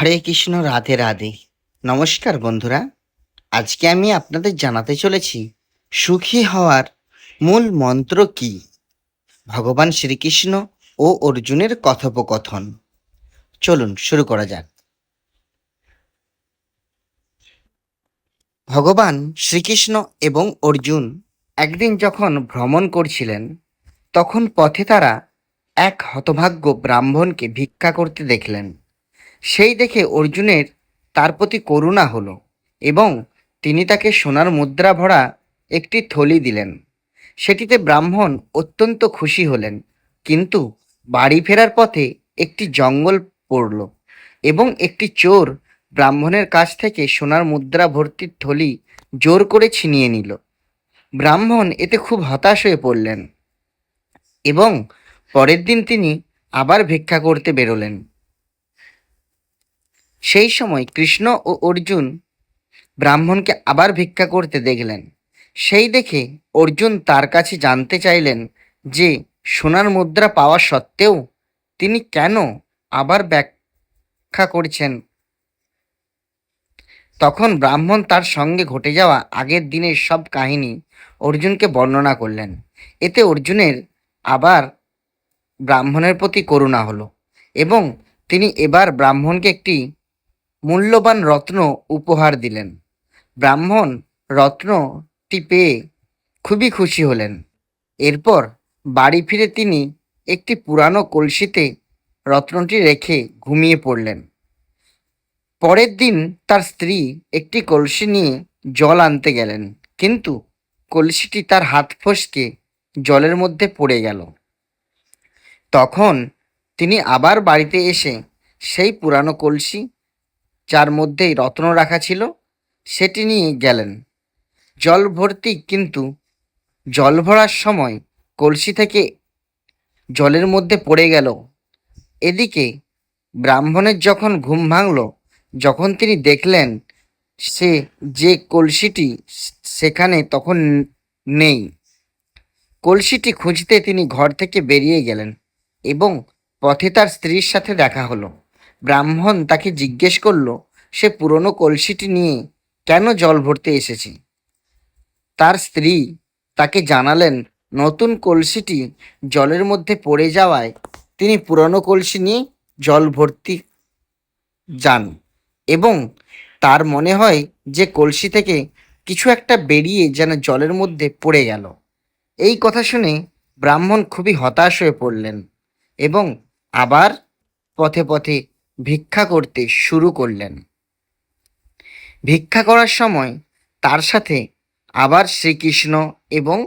হরে কৃষ্ণ, রাধে রাধে। নমস্কার বন্ধুরা, আজকে আমি আপনাদের জানাতে চলেছি, সুখী হওয়ার মূল মন্ত্র কি? ভগবান শ্রীকৃষ্ণ ও অর্জুনের কথোপকথন। চলুন শুরু করা যাক। ভগবান শ্রীকৃষ্ণ এবং অর্জুন একদিন যখন ভ্রমণ করছিলেন, তখন পথে তারা এক হতভাগ্য ব্রাহ্মণকে ভিক্ষা করতে দেখলেন। সেই দেখে অর্জুনের তার প্রতি করুণা হলো এবং তিনি তাকে সোনার মুদ্রা ভরা একটি থলি দিলেন। সেটিতে ব্রাহ্মণ অত্যন্ত খুশি হলেন, কিন্তু বাড়ি ফেরার পথে একটি জঙ্গল পড়ল এবং একটি চোর ব্রাহ্মণের কাছ থেকে সোনার মুদ্রা ভর্তির থলি জোর করে ছিনিয়ে নিল। ব্রাহ্মণ এতে খুব হতাশ হয়ে পড়লেন এবং পরের দিন তিনি আবার ভিক্ষা করতে বেরোলেন। সেই সময় কৃষ্ণ ও অর্জুন ব্রাহ্মণকে আবার ভিক্ষা করতে দেখলেন। সেই দেখে অর্জুন তার কাছে জানতে চাইলেন যে, সোনার মুদ্রা পাওয়া সত্ত্বেও তিনি কেন আবার ব্যাখ্যা করছেন? তখন ব্রাহ্মণ তার সঙ্গে ঘটে যাওয়া আগের দিনের সব কাহিনী অর্জুনকে বর্ণনা করলেন। এতে অর্জুনের আবার ব্রাহ্মণের প্রতি করুণা হলো এবং তিনি এবার ব্রাহ্মণকে একটি মূল্যবান রত্ন উপহার দিলেন। ব্রাহ্মণ রত্নটি পেয়ে খুবই খুশি হলেন। এরপর বাড়ি ফিরে তিনি একটি পুরানো কলসিতে রত্নটি রেখে ঘুমিয়ে পড়লেন। পরের দিন তার স্ত্রী একটি কলসি নিয়ে জল আনতে গেলেন, কিন্তু কলসিটি তার হাত ফসকে জলের মধ্যে পড়ে গেল। তখন তিনি আবার বাড়িতে এসে সেই পুরানো কলসি যার মধ্যেই রত্ন রাখা ছিল, সেটি নিয়ে গেলেন। জল ভর্তি কিন্তু জল ভরার সময় কলসি থেকে জলের মধ্যে পড়ে গেল। এদিকে ব্রাহ্মণের যখন ঘুম ভাঙল, যখন তিনি দেখলেন সে যে কলসিটি সেখানে তখন নেই, কলসিটি খুঁজতে তিনি ঘর থেকে বেরিয়ে গেলেন এবং পথে তার স্ত্রীর সাথে দেখা হলো। ব্রাহ্মণ তাকে জিজ্ঞেস করল, সে পুরনো কলসিটি নিয়ে কেন জল ভরতে এসেছে? তার স্ত্রী তাকে জানালেন, নতুন কলসিটি জলের মধ্যে পড়ে যাওয়ায় তিনি পুরনো কলসি নিয়ে জল ভর্তি যান এবং তার মনে হয় যে কলসি থেকে কিছু একটা বেরিয়ে যেন জলের মধ্যে পড়ে গেল। এই কথা শুনে ব্রাহ্মণ খুবই হতাশ হয়ে পড়লেন এবং আবার পথে পথে ভিক্ষা করতে শুরু করলেন। ভিক্ষা করার সময় তার সাথে আবার শ্রীকৃষ্ণ এবং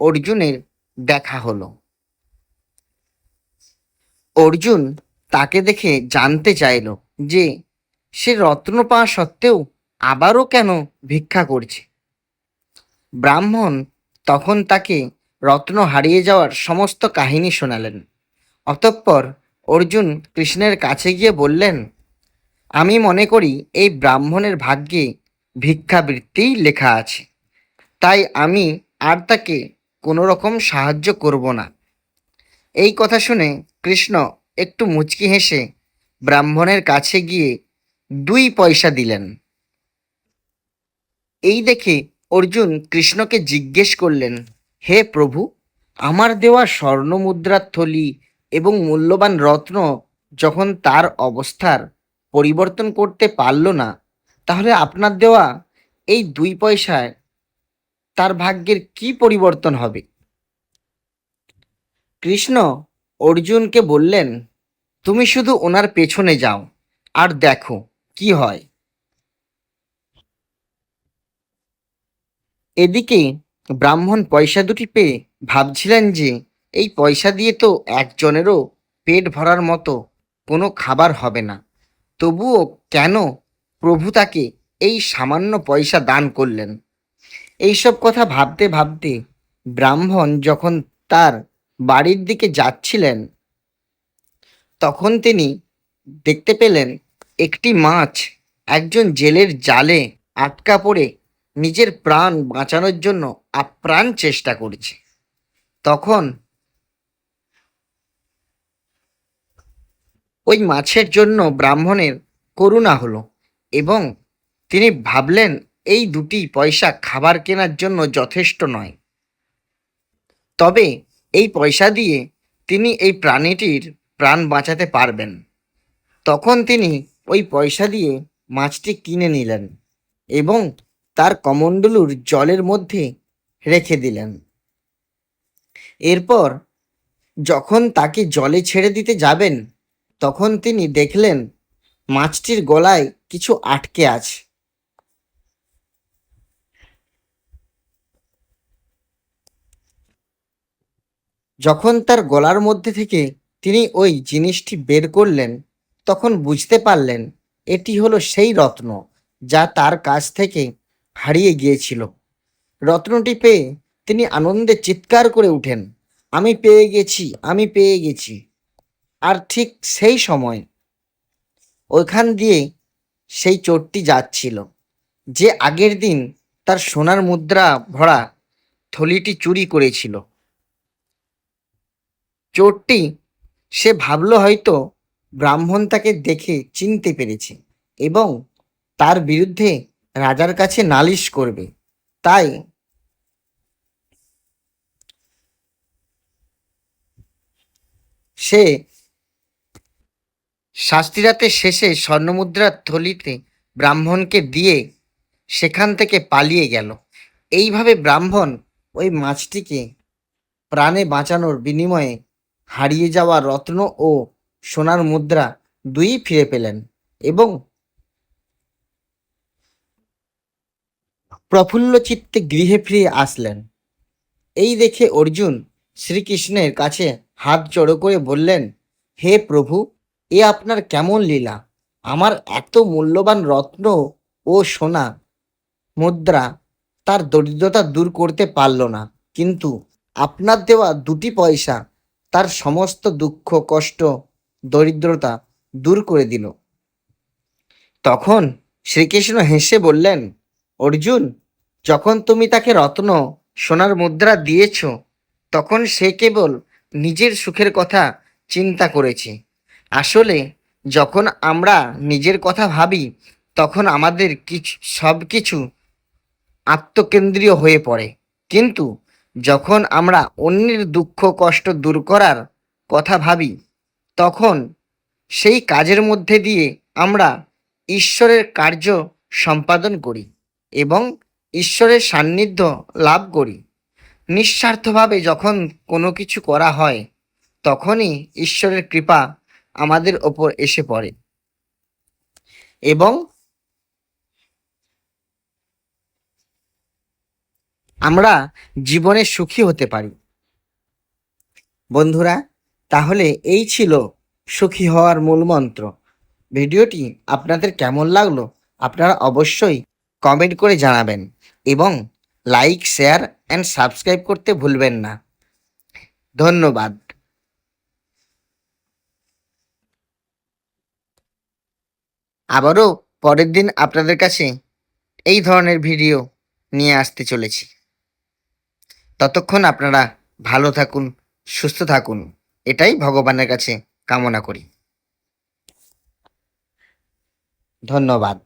অর্জুনের দেখা হলো। অর্জুন তাকে দেখে জানতে চাইল যে সে রত্ন পাওয়া সত্ত্বেও আবারও কেন ভিক্ষা করছে। ব্রাহ্মণ তখন তাকে রত্ন হারিয়ে যাওয়ার সমস্ত কাহিনী শোনালেন। অতঃপর অর্জুন কৃষ্ণের কাছে গিয়ে বললেন, আমি মনে করি এই ব্রাহ্মণের ভাগ্যে ভিক্ষাবৃত্তিই লেখা আছে। তাই আমি আর তাকে কোনো রকম সাহায্য করব না। এই কথা শুনে কৃষ্ণ একটু মুচকি হেসে ব্রাহ্মণের কাছে গিয়ে দুই পয়সা দিলেন। এই দেখে অর্জুন কৃষ্ণকে জিজ্ঞেস করলেন, হে প্রভু, আমার দেওয়া স্বর্ণ মুদ্রার থলি এবং মূল্যবান রত্ন যখন তার অবস্থার পরিবর্তন করতে পারল না, তাহলে আপনার দেওয়া এই দুই পয়সায় তার ভাগ্যের কি পরিবর্তন হবে? কৃষ্ণ অর্জুনকে বললেন, তুমি শুধু ওনার পেছনে যাও আর দেখো কি হয়। এদিকে ব্রাহ্মণ পয়সা দুটি পেয়ে ভাবছিলেন যে এই পয়সা দিয়ে তো একজনেরও পেট ভরার মতো কোনো খাবার হবে না। তবুও কেন প্রভু তাকে এই সামান্য পয়সা দান করলেন? এইসব কথা ভাবতে ভাবতে ব্রাহ্মণ যখন তার বাড়ির দিকে যাচ্ছিলেন, তখন তিনি দেখতে পেলেন একটি মাছ একজন জেলের জালে আটকা পড়ে নিজের প্রাণ বাঁচানোর জন্য আপ্রাণ চেষ্টা করছে। তখন ওই মাছের জন্য ব্রাহ্মণের করুণা হলো এবং তিনি ভাবলেন, এই দুটি পয়সা খাবার কেনার জন্য যথেষ্ট নয়। তবে এই পয়সা দিয়ে তিনি এই প্রাণীটির প্রাণ বাঁচাতে পারবেন। তখন তিনি ওই পয়সা দিয়ে মাছটি কিনে নিলেন এবং তার কমণ্ডলুর জলের মধ্যে রেখে দিলেন। এরপর যখন তাকে জলে ছেড়ে দিতে যাবেন তখন তিনি দেখলেন মাছটির গলায় কিছু আটকে আছে। যখন তার গলার মধ্যে থেকে তিনি ওই জিনিসটি বের করলেন, তখন বুঝতে পারলেন এটি হলো সেই রত্ন যা তার কাছ থেকে হারিয়ে গিয়েছিল। রত্নটি পেয়ে তিনি আনন্দে চিৎকার করে উঠেন, আমি পেয়ে গেছি, আমি পেয়ে গেছি। আর ঠিক সেই সময় ওইখান দিয়ে সেই চোরটি যাচ্ছিল। যে আগের দিন তার সোনার মুদ্রা ভরা থলিটি চুরি করেছিল। চোরটি সে ভাবলো হয়তো ব্রাহ্মণ তাকে দেখে চিনতে পেরেছে এবং তার বিরুদ্ধে রাজার কাছে নালিশ করবে। তাই সে শাস্তিরাতে শেষে স্বর্ণমুদ্রার থলিতে ব্রাহ্মণকে দিয়ে সেখান থেকে পালিয়ে গেল। এইভাবে ব্রাহ্মণ ওই মাছটিকে প্রাণে বাঁচানোর বিনিময়ে হারিয়ে যাওয়া রত্ন ও সোনার মুদ্রা দুই ফিরে পেলেন এবং প্রফুল্ল চিত্তে গৃহে ফিরে আসলেন। এই দেখে অর্জুন শ্রীকৃষ্ণের কাছে হাত জড়ো করে বললেন, হে প্রভু এ আপনার কেমন লীলা? আমার এত মূল্যবান রত্ন ও সোনা মুদ্রা তার দরিদ্রতা দূর করতে পারল না। কিন্তু আপনার দেওয়া দুটি পয়সা তার সমস্ত দুঃখ, কষ্ট, দরিদ্রতা দূর করে দিল। তখন শ্রীকৃষ্ণ হেসে বললেন, অর্জুন, যখন তুমি তাকে রত্ন, সোনার মুদ্রা দিয়েছ, তখন সে কেবল নিজের সুখের কথা চিন্তা করেছে। আসলে যখন আমরা নিজের কথা ভাবি, তখন আমাদের কিছু সব কিছু আত্মকেন্দ্রীয় হয়ে পড়ে। কিন্তু যখন আমরা অন্যের দুঃখ, কষ্ট দূর করার কথা ভাবি, তখন সেই কাজের মধ্যে দিয়ে আমরা ঈশ্বরের কার্য সম্পাদন করি এবং ঈশ্বরের সান্নিধ্য লাভ করি। নিঃস্বার্থভাবে যখন কোনো কিছু করা হয়, তখনই ঈশ্বরের কৃপা আমাদের ওপর এসে পড়ে। এবং আমরা জীবনে সুখী হতে পারি। বন্ধুরা, তাহলে এই ছিল সুখী হওয়ার মূল মন্ত্র। ভিডিওটি আপনাদের কেমন লাগল আপনারা অবশ্যই কমেন্ট করে জানাবেন এবং লাইক, শেয়ার অ্যান্ড সাবস্ক্রাইব করতে ভুলবেন না। ধন্যবাদ। আবারও পরের দিন আপনাদের কাছে এই ধরনের ভিডিও নিয়ে আসতে চলেছি। ততক্ষণ আপনারা ভালো থাকুন, সুস্থ থাকুন, এটাই ভগবানের কাছে কামনা করি। ধন্যবাদ।